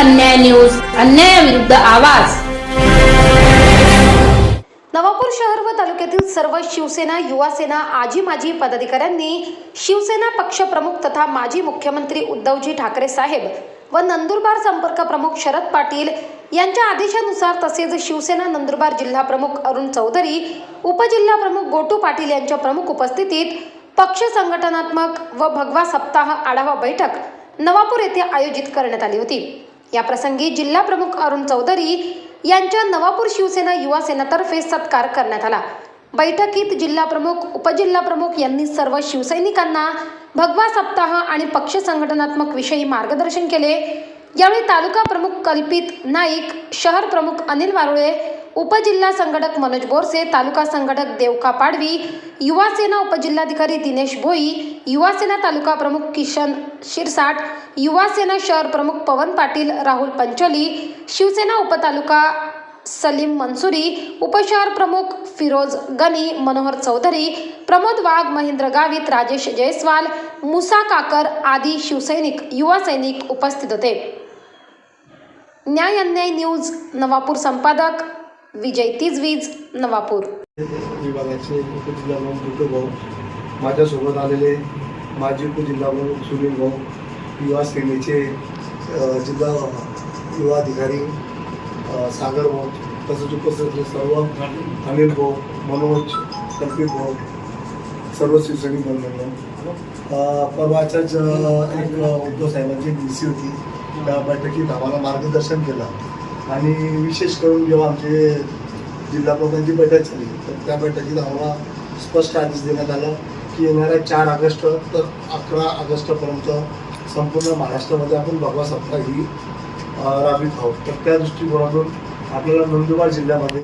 अन्याय न्यूज अन्यायाविरुद्ध आवाज. नवापूर शहर व तालुक्यातील सर्व शिवसेना युवा सेना आजी माजी पदाधिकाऱ्यांनी शिवसेना पक्षप्रमुख तथा माजी मुख्यमंत्री उद्धवजी ठाकरे साहेब व नंदुरबार संपर्क प्रमुख शरद पाटील यांच्या आदेशानुसार तसेच शिवसेना नंदुरबार जिल्हा प्रमुख अरुण चौधरी उपजिल्हा प्रमुख गोटू पाटील यांच्या प्रमुख उपस्थितीत पक्ष संघटनात्मक व भगवा सप्ताह आढावा बैठक नवापूर येथे आयोजित करण्यात आली होती. याप्रसंगी जिल्हाप्रमुख जिल्हा प्रमुख अरुण चौधरी यांच्या नवापूर शिवसेना युवा सेनातर्फे सत्कार करण्यात आला. बैठकीत जिल्हा प्रमुख उपजिल्हा प्रमुख यांनी सर्व शिवसैनिकांना भगवा सप्ताह आणि पक्ष संघटनात्मक विषयी मार्गदर्शन केले. यावेळी तालुका प्रमुख कल्पित नाईक शहर प्रमुख अनिल वारुळे उपजिल्हा संघटक मनोज बोरसे तालुका संघटक देवका पाडवी युवासेना उपजिल्हाधिकारी दिनेश भोई युवासेना तालुका प्रमुख किशन शिरसाट युवासेना शहर प्रमुख पवन पाटील राहुल पंचोली शिवसेना उपतालुका सलीम मनसुरी उपशहर प्रमुख फिरोज गनी मनोहर चौधरी प्रमोद वाघ महेंद्र गावित राजेश जयस्वाल मुसा काकर आदी शिवसैनिक युवा सैनिक उपस्थित होते. न्याय अन्याय न्यूज नवापूर संपादक विजय तिजवीज नवापूर. विभागाचे उपजिल्हाप्रमुख बुद्ध भाऊ माझ्यासोबत आलेले माजी उपजिल्हाप्रमुख सुनील भाऊ युवा सेनेचे जिल्हा युवा अधिकारी सागर भाऊ तसंच उपस्थित सर्व अनिल भाऊ मनोज कल्पित भाऊ सर्व शिवसैनिक बनलेलो परवाच्याच एक उद्धव साहेबांची डी सी होती. त्या बैठकीत आम्हाला मार्गदर्शन केलं. आणि विशेष करून जेव्हा आमचे जिल्हा प्रमुखांची बैठक झाली तर त्या बैठकीत आम्हाला स्पष्ट आदेश देण्यात आला की येणाऱ्या चार ऑगस्ट तर अकरा ऑगस्टपर्यंत संपूर्ण महाराष्ट्रामध्ये आपण भगवा सप्ताह ही राबवित आहोत. तर त्या दृष्टिकोनातून आपल्याला नंदुरबार जिल्ह्यामध्ये